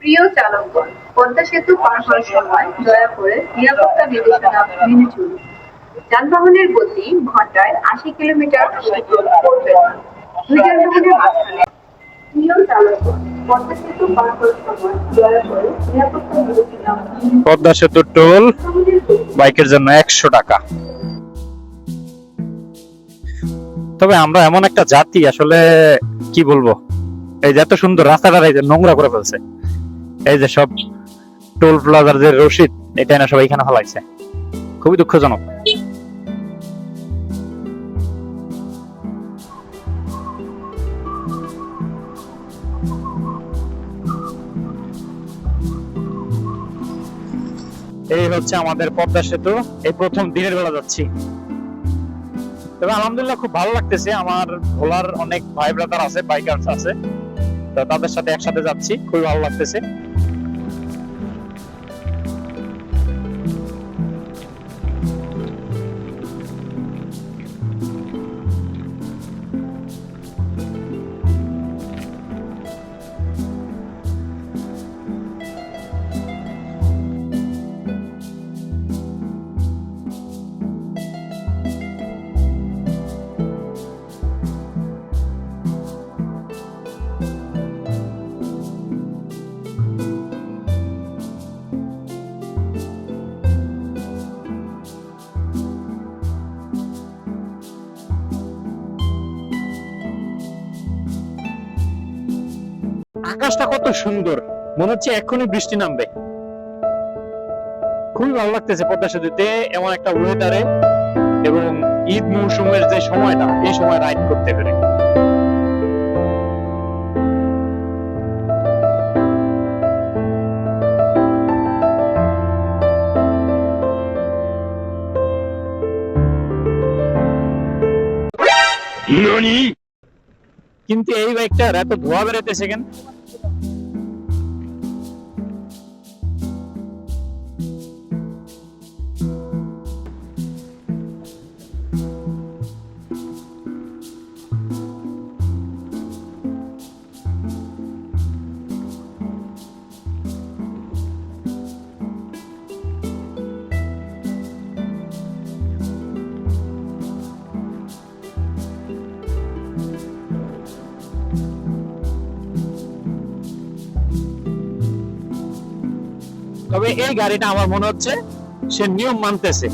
প্রিয় চালকগণ, পদ্মা সেতু পার হওয়ার সময় দয়া করে নিরাপত্তা নির্দেশনা মেনে চলুন। যানবাহনের গতি ঘন্টায় আশি কিলোমিটার করবে। পদ্মা সেতু পদ্মা সেতু টোল বাইকের জন্য একশো টাকা। তবে আমরা এমন একটা জাতি, আসলে কি বলব? এই যে এত সুন্দর রাস্তাটা নোংরা করে ফেলছে। এই যে সব টোল প্লাজার যে রশিদ এটা না সবাই এখানে ফেলাইছে। খুবই দুঃখজনক। এই হচ্ছে আমাদের পদ্মা সেতু। এই প্রথম দিনের বেলা যাচ্ছি। তবে আলহামদুলিল্লাহ খুব ভালো লাগতেছে। আমার ভোলার অনেক ভাই ব্রাদার আছে বাইকার্স আছে। তো তাদের সাথে একসাথে যাচ্ছি। খুবই ভালো লাগতেছে। আকাশটা কত সুন্দর। মনে হচ্ছে এক্ষুনি বৃষ্টি নামবে। খুবই ভালো লাগতেছে পদ্মা সেতুতে, এমন একটা ওয়েদারে এবং ঈদ মৌসুমের যে সময়টা, এই সময় রাইড করতে পেরে। কিন্তু এই বাইকটার এত ধোয়া বেরোতেছে কেন তবে এই গাড়িটা আমার মনে হচ্ছে সে নিয়ম মানতেছে।